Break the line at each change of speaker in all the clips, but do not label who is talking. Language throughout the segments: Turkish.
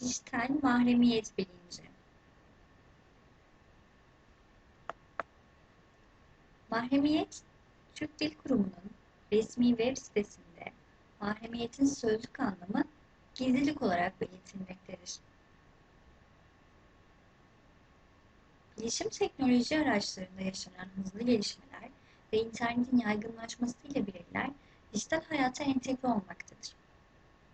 Dijital mahremiyet bilinci. Mahremiyet, Türk Dil Kurumu'nun resmi web sitesinde mahremiyetin sözlük anlamı gizlilik olarak belirtilmektedir. Bilişim teknoloji araçlarında yaşanan hızlı gelişmeler ve internetin yaygınlaşmasıyla bireyler dijital hayata entegre olmaktadır.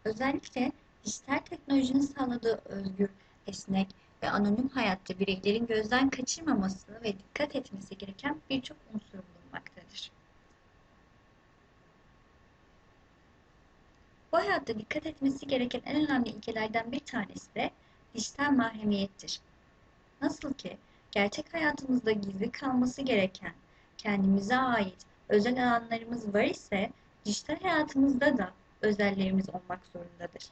Özellikle dijital teknolojinin sağladığı özgür, esnek ve anonim hayatta bireylerin gözden kaçırmaması ve dikkat etmesi gereken birçok unsur bulunmaktadır. Bu hayatta dikkat etmesi gereken en önemli ilkelerden bir tanesi de dijital mahremiyettir. Nasıl ki gerçek hayatımızda gizli kalması gereken, kendimize ait özel alanlarımız var ise dijital hayatımızda da özellerimiz olmak zorundadır.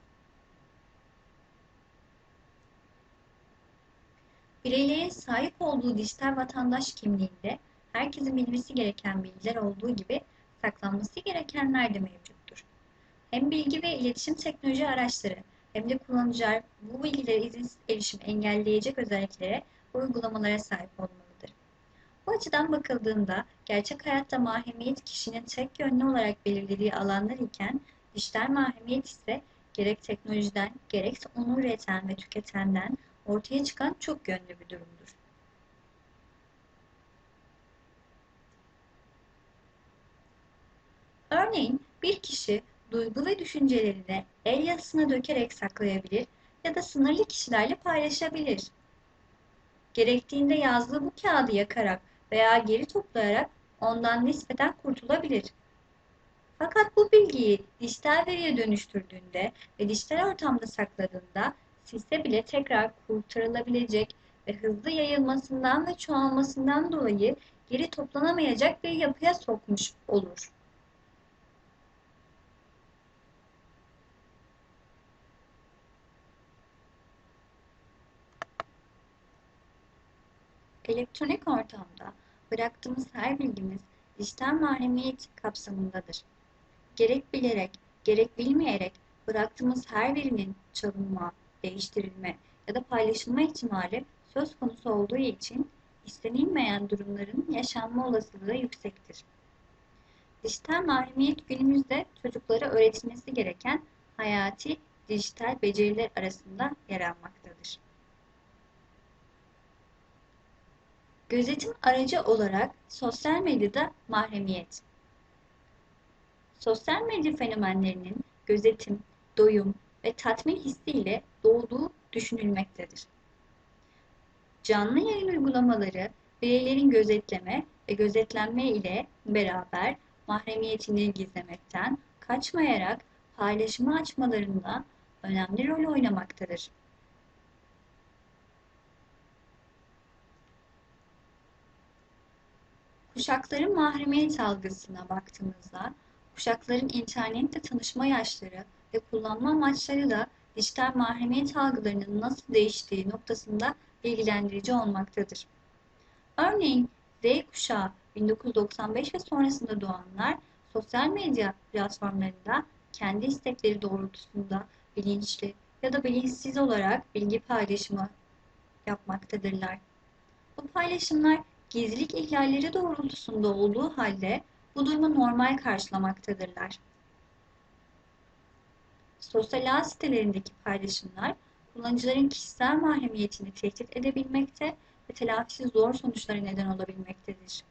Bireylerin sahip olduğu dijital vatandaş kimliğinde herkesin bilmesi gereken bilgiler olduğu gibi saklanması gerekenler de mevcuttur. Hem bilgi ve iletişim teknoloji araçları hem de kullanıcılar bu bilgilere izinsiz erişim engelleyecek özelliklere uygulamalara sahip olmalıdır. Bu açıdan bakıldığında gerçek hayatta mahremiyet kişinin tek yönlü olarak belirlediği alanlar iken dijital mahremiyet ise gerek teknolojiden gerekse onu üreten ve tüketenden ortaya çıkan çok yönlü bir durumdur. Örneğin bir kişi duygu ve düşüncelerini el yazısına dökerek saklayabilir ya da sınırlı kişilerle paylaşabilir. Gerektiğinde yazdığı bu kağıdı yakarak veya geri toplayarak ondan nispeten kurtulabilir. Fakat bu bilgiyi dijital veriye dönüştürdüğünde ve dijital ortamda sakladığında silse bile tekrar kurtarılabilecek ve hızlı yayılmasından ve çoğalmasından dolayı geri toplanamayacak bir yapıya sokmuş olur. Elektronik ortamda bıraktığımız her bilgimiz dijital mahremiyet kapsamındadır. Gerek bilerek, gerek bilmeyerek bıraktığımız her verinin çalınma, değiştirilme ya da paylaşılma ihtimali söz konusu olduğu için istenilmeyen durumların yaşanma olasılığı yüksektir. Dijital mahremiyet günümüzde çocuklara öğretilmesi gereken hayati dijital beceriler arasında yer almaktadır. Gözetim aracı olarak sosyal medyada mahremiyet. Sosyal medya fenomenlerinin gözetim, doyum ve tatmin hissiyle doğduğu düşünülmektedir. Canlı yayın uygulamaları bireylerin gözetleme ve gözetlenme ile beraber mahremiyetini gizlemekten kaçmayarak paylaşımı açmalarında önemli rol oynamaktadır. Kuşakların mahremiyet algısına baktığımızda, kuşakların internetle tanışma yaşları ve kullanma amaçları da dijital mahremiyet algılarının nasıl değiştiği noktasında bilgilendirici olmaktadır. Örneğin Z kuşağı 1995 ve sonrasında doğanlar sosyal medya platformlarında kendi istekleri doğrultusunda bilinçli ya da bilinçsiz olarak bilgi paylaşımı yapmaktadırlar. Bu paylaşımlar gizlilik ihlalleri doğrultusunda olduğu halde bu durumu normal karşılamaktadırlar. Sosyal ağ sitelerindeki paylaşımlar kullanıcıların kişisel mahremiyetini tehdit edebilmekte ve telafisi zor sonuçlara neden olabilmektedir.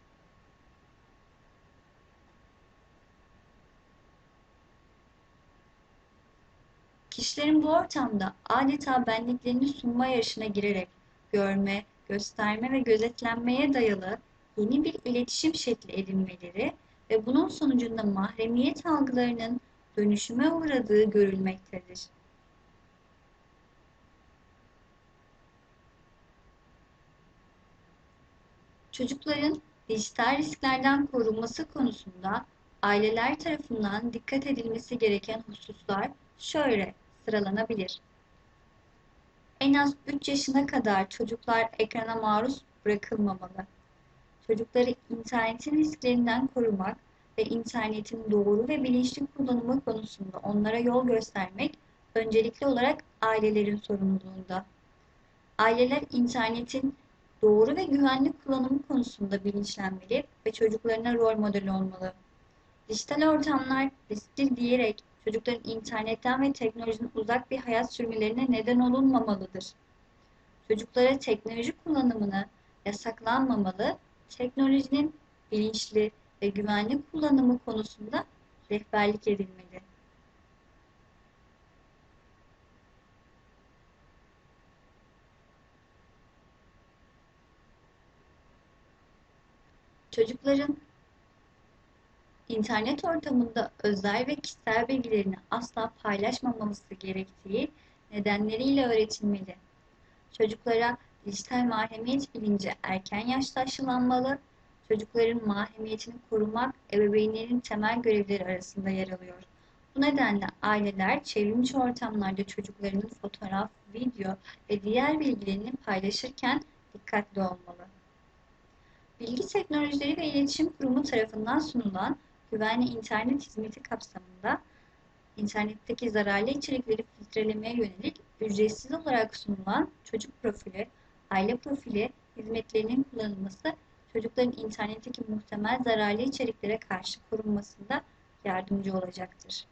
Kişilerin bu ortamda adeta benliklerini sunma yarışına girerek görme, gösterme ve gözetlenmeye dayalı yeni bir iletişim şekli edinmeleri ve bunun sonucunda mahremiyet algılarının dönüşüme uğradığı görülmektedir. Çocukların dijital risklerden korunması konusunda aileler tarafından dikkat edilmesi gereken hususlar şöyle sıralanabilir. En az 3 yaşına kadar çocuklar ekrana maruz bırakılmamalı. Çocukları internetin risklerinden korumak ve internetin doğru ve bilinçli kullanımı konusunda onlara yol göstermek öncelikli olarak ailelerin sorumluluğunda. Aileler internetin doğru ve güvenli kullanımı konusunda bilinçlenmeli ve çocuklarına rol model olmalı. Dijital ortamlar riskli diyerek çocukların internetten ve teknolojiden uzak bir hayat sürmelerine neden olunmamalıdır. Çocuklara teknoloji kullanımını yasaklanmamalı, teknolojinin bilinçli ve güvenli kullanımı konusunda rehberlik edilmeli. Çocukların internet ortamında özel ve kişisel bilgilerini asla paylaşmamaması gerektiği nedenleriyle öğretilmeli. Çocuklara dijital mahremiyet bilinci erken yaşta aşılanmalı, çocukların mahremiyetini korumak ebeveynlerin temel görevleri arasında yer alıyor. Bu nedenle aileler çevrimiçi ortamlarda çocuklarının fotoğraf, video ve diğer bilgilerini paylaşırken dikkatli olmalı. Bilgi Teknolojileri ve İletişim Kurumu tarafından sunulan güvenli internet hizmeti kapsamında internetteki zararlı içerikleri filtrelemeye yönelik ücretsiz olarak sunulan çocuk profili, aile profili hizmetlerinin kullanılması çocukların internetteki muhtemel zararlı içeriklere karşı korunmasında yardımcı olacaktır.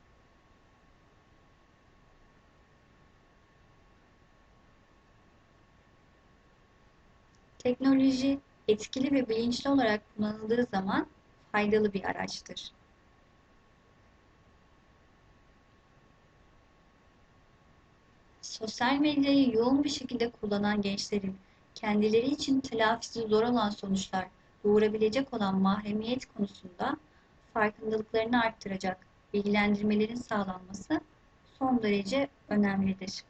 Teknoloji etkili ve bilinçli olarak kullanıldığı zaman faydalı bir araçtır. Sosyal medyayı yoğun bir şekilde kullanan gençlerin kendileri için telafisi zor olan sonuçlar doğurabilecek olan mahremiyet konusunda farkındalıklarını arttıracak bilgilendirmelerin sağlanması son derece önemlidir.